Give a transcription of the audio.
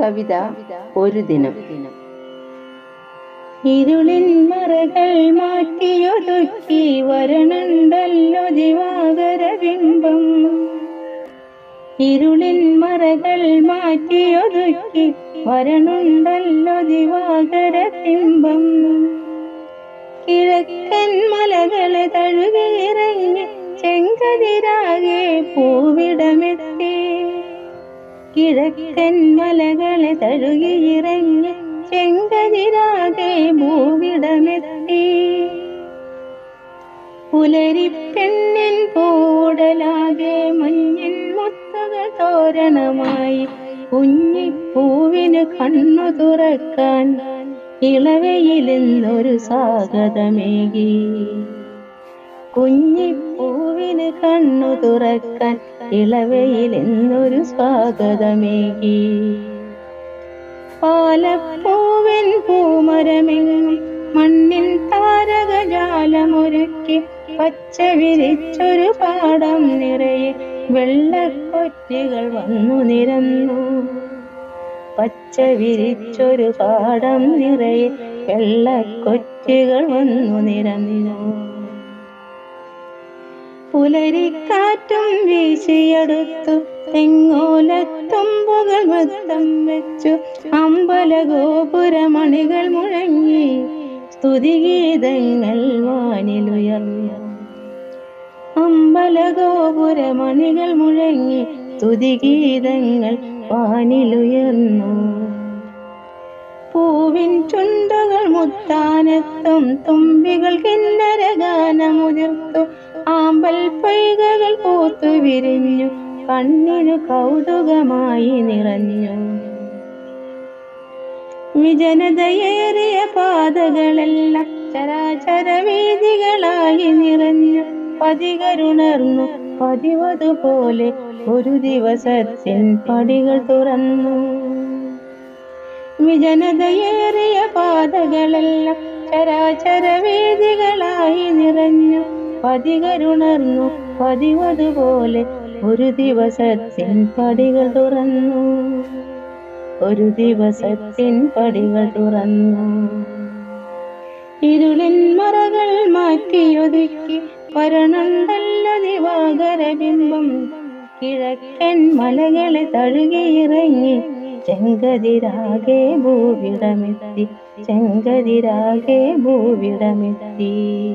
കവിത ഒരു ദിനം. ഇരുളിൻ മറകൾ മാറ്റിയൊതുക്കി വരണുണ്ടല്ലോ ദിവാകര ബിംബം. ഇരുളിൻ മറകൾ മാറ്റിയൊതുക്കി വരണുണ്ടല്ലോ ദിവാകര ബിംബം. കിഴക്കൻ മലകളെ തഴുകിയിറങ്ങി ചെങ്കതിരാകെ പൂവിടമെത്തി കിഴക്കൻ മലകളെ തഴുകിയിറങ്ങി ചെങ്കതിരാകെ ഭൂവിടമെത്തി. പുലരിപ്പെണ്ണിൻ പൂടലാകെ മഞ്ഞിൻ മുത്തുകൾ തോരണമായി കുഞ്ഞിപ്പൂവിന് കണ്ണു തുറക്കാൻ ഇളവയിലെന്നൊരു സ്വാഗതമേകി. കുഞ്ഞിപ്പൂവിന് കണ്ണു തുറക്കാൻ ഇളവയിലെന്നൊരു സ്വാഗതമേകി. പാലപ്പൂവിൻ പൂമരമെങ്ങും മണ്ണിൻ താരകജാലമൊരുക്കി പച്ച വിരിച്ചൊരു പാടം നിറയെ വെള്ളക്കൊറ്റികൾ വന്നു നിരന്നു. പച്ച വിരിച്ചൊരു പാടം നിറയെ വെള്ളക്കൊറ്റികൾ വന്നു നിരന്നു. പുലരിക്കാറ്റും വീശിയെടുത്തു. തെങ്ങോലത്തുമ്പുകൾ മൊത്തം വെച്ചു. അമ്പല ഗോപുരമണികൾ മുഴങ്ങി. സ്തുതിഗീതങ്ങൾ വാനിലുയർന്നു അമ്പല ഗോപുരമണികൾ മുഴങ്ങി. സ്തുതിഗീതങ്ങൾ വാനിലുയർന്നു പൂവിൻ ചുണ്ടുകൾ മുത്താനെത്തും. തുമ്പികൾ കിന്നര ഗാനമുതിർത്തു ആമ്പൽ പൈകകൾ പൂത്തു വിരിഞ്ഞു കണ്ണിനു കൗതുകമായി നിറഞ്ഞു. വിജനതയേറിയ പാതകളെല്ലാം ചരാചര വീതികളായി നിറഞ്ഞു. പതികരുണർന്നു പതിവതുപോലെ ഒരു ദിവസത്തിൻ പടികൾ തുറന്നു. വിജനതയേറിയ പാതകളെല്ലാം ചരാചര വീതികളായി നിറഞ്ഞു. പതികരുണർന്നു പതിവതുപോലെ ഒരു ദിവസത്തിൻ പടികൾ തുറന്നു. ഒരു ദിവസത്തിൻ പടികൾ തുറന്നു. ഇരുളിൻ മറകൾ മാറ്റിയൊതുക്കി വരണുണ്ടല്ലോ ദിവാകര ബിംബം. കിഴക്കൻ മലകളെ തഴുകിയിറങ്ങി ചെങ്കതിരാകെ ഭൂവിടമെത്തി. ചെങ്കതിരാകെ ഭൂവിടമെത്തി.